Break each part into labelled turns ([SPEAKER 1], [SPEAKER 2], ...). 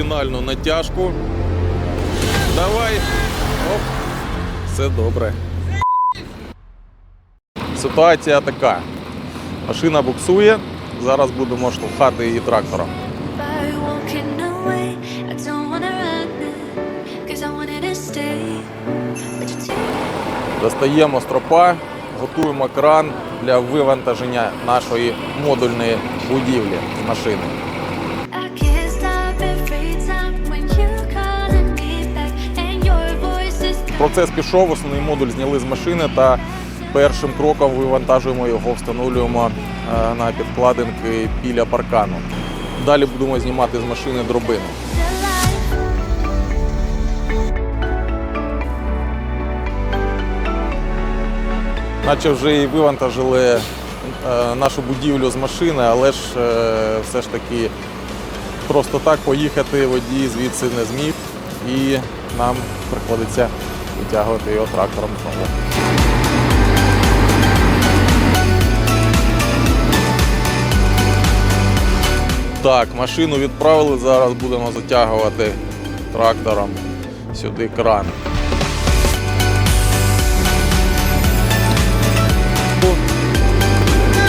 [SPEAKER 1] Фінальну натяжку. Давай. Оп. Все добре. Ситуація така. Машина буксує. Зараз будемо штовхати її трактором. Достаємо стропа, готуємо кран для вивантаження нашої модульної будівлі машини. Процес пішов, основний модуль зняли з машини та першим кроком вивантажуємо його, встановлюємо е, на підкладинки біля паркану. Далі будемо знімати з машини дробину. Наче вже і вивантажили е, нашу будівлю з машини, але ж е, все ж таки просто так поїхати водій звідси не зміг і нам приходиться витягувати його трактором знову. Так, машину відправили, зараз будемо затягувати трактором сюди кран.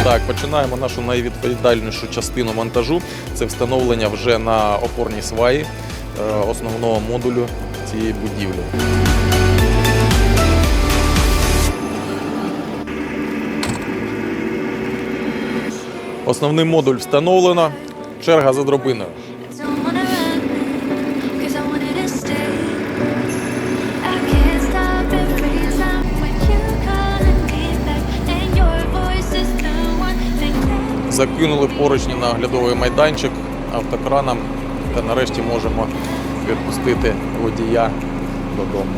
[SPEAKER 1] Так, починаємо нашу найвідповідальнішу частину монтажу. Це встановлення вже на опорній сваї е, основного модулю цієї будівлі.
[SPEAKER 2] Voice is the one thing that
[SPEAKER 1] Закинули поручні на оглядовий майданчик автокраном та нарешті можемо відпустити водія додому.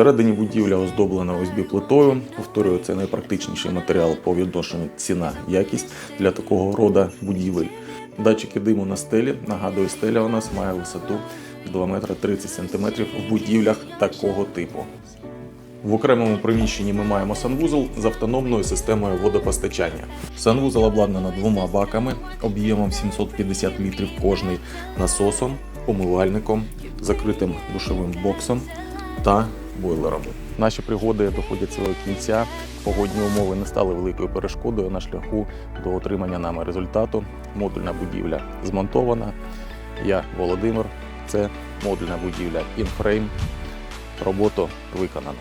[SPEAKER 1] Всередині будівля оздоблена ОСБ плитою. Повторюю, це найпрактичніший матеріал по відношенню ціна-якість для такого рода будівель. Датчики диму на стелі. Нагадую, стеля у нас має висоту 2 метри 30 сантиметрів в будівлях такого типу. В окремому приміщенні ми маємо санвузол з автономною системою водопостачання. Санвузол обладнано двома баками об'ємом 750 літрів кожний, насосом, умивальником, закритим душовим боксом та бойлером. Наші пригоди доходять свого кінця. Погодні умови не стали великою перешкодою на шляху до отримання нами результату. Модульна будівля змонтована. Я Володимир. Це модульна будівля Інфрейм. Роботу виконано.